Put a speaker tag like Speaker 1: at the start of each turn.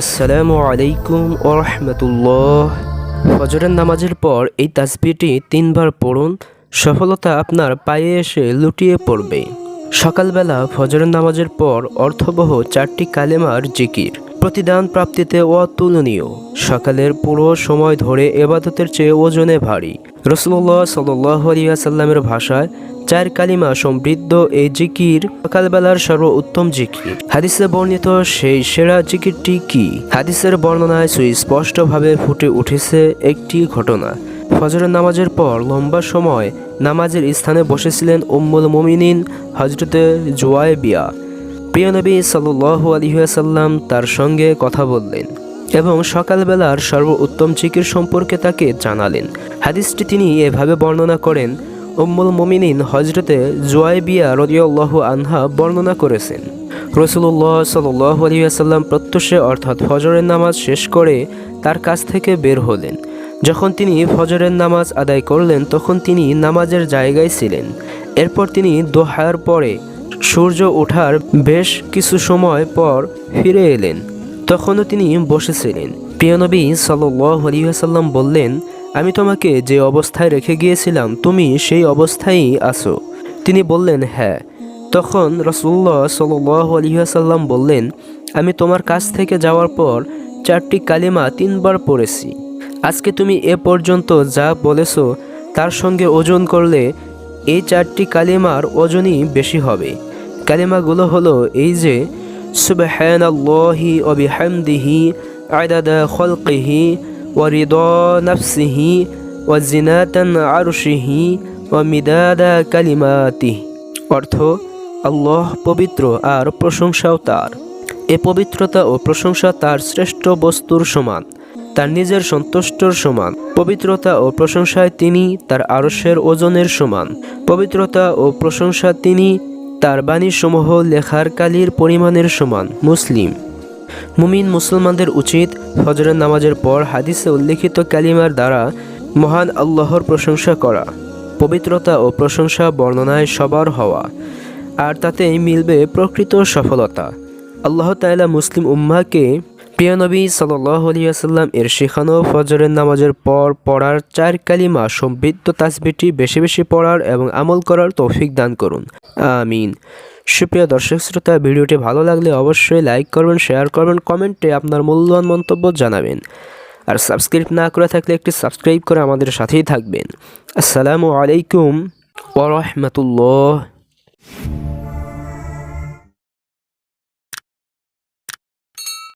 Speaker 1: আসসালামু আলাইকুম ও রহমতুল্লাহ। ফজরের নামাজের পর এই তাসবিটি তিনবার পড়ুন, সফলতা আপনার পায়ে এসে লুটিয়ে পড়বে। সকালবেলা ফজরের নামাজের পর অর্থবহ চারটি কালেমার জিকির, প্রতিদান প্রাপ্তিতে অতুলনীয়। সকালের পুরো সময় ধরে এবাদতের চেয়ে ওজনে ভারী। রসুল্লাহ সাল্লাসাল্লামের ভাষায় চার কালিমা সমৃদ্ধ এই জিকির সকালবেলার সর্ব উত্তম জিকির। হাদিসে বর্ণিত সেই সেরা জিকিরটি কি? হাদিসের বর্ণনায় সুস্পষ্টভাবে ফুটে উঠেছে একটি ঘটনা। ফজরের নামাজের পর লম্বা সময় নামাজের স্থানে বসেছিলেন উম্মুল মুমিনিন হজরতে জোয়াইবিয়া। প্রিয় নবী সাল্লু আলহিহাসাল্লাম তার সঙ্গে কথা বললেন এবং সকালবেলার সর্বোত্তম জিকির সম্পর্কে তাকে জানালেন। হাদিসটি তিনি এভাবে বর্ণনা করেন উম্মুল মুমিনিন হজরতে জোয়াইবিয়া রদিয়াল্লাহু আনহা বর্ণনা করেছেন। রসুল্লাহ সাল্লাহ আলহিহাসাল্লাম প্রত্যুষে অর্থাৎ ফজরের নামাজ শেষ করে তার কাছ থেকে বের হলেন। যখন তিনি ফজরের নামাজ আদায় করলেন, তখন তিনি নামাজের জায়গায় ছিলেন। এরপর তিনি দোহার পরে সূর্য ওঠার বেশ কিছু সময় পর ফিরে এলেন। তখনও তিনি বসেছিলেন। প্রিয়নবী সাল্লাম বললেন আমি তোমাকে যে অবস্থায় রেখে গিয়েছিলাম, তুমি সেই অবস্থায়ই আছো। তিনি বললেন হ্যাঁ। তখন রসুল্লাহ সাল্লাম বললেন, আমি তোমার কাছ থেকে যাওয়ার পর চারটি কালিমা তিনবার পড়েছি। আজকে তুমি এ পর্যন্ত যা বলেছ, তার সঙ্গে ওজন করলে এই চারটি কালিমার ওজনই বেশি হবে। কালিমাগুলো হলো এই যে, সুবহানাল্লাহি ওয়া বিহামদিহি আদাদা খলকিহি ওয়া জিনাতান আরশিহি ওয়া মিদাদা কালিমাতিহি অর্থ, আল্লাহ পবিত্র আর প্রশংসাও তার। এ পবিত্রতা ও প্রশংসা তার শ্রেষ্ঠ বস্তুর সমান, তার নিজের সন্তুষ্টর সমান। পবিত্রতা ও প্রশংসায় তিনি তার আরসের ওজনের সমান। পবিত্রতা ও প্রশংসা তিনি তার বাণীসমূহ লেখার কালির পরিমাণের সমান। মুসলিম মুমিন মুসলমানদের উচিত ফজরের নামাজের পর হাদিসে উল্লেখিত কালিমার দ্বারা মহান আল্লাহর প্রশংসা করা, পবিত্রতা ও প্রশংসা বর্ণনায় সবার হওয়া, আর তাতেই মিলবে প্রকৃত সফলতা। আল্লাহ তাআলা মুসলিম উম্মাকে প্রিয় নবী সাল্লাম এর শেখানো ফজরের নামাজের পর পড়ার চার কালিমা সমৃদ্ধ তাসবিটি বেশি বেশি পড়ার এবং আমল করার তৌফিক দান করুন। আমিন। সুপ্রিয় দর্শক শ্রোতা, ভিডিওটি ভালো লাগলে অবশ্যই লাইক করবেন শেয়ার করবেন কমেন্টে আপনার মূল্যবান মন্তব্য জানাবেন। আর সাবস্ক্রাইব না করে থাকলে একটি সাবস্ক্রাইব করে আমাদের সাথেই থাকবেন। আসসালামু আলাইকুম ওরহমতুল্লাহ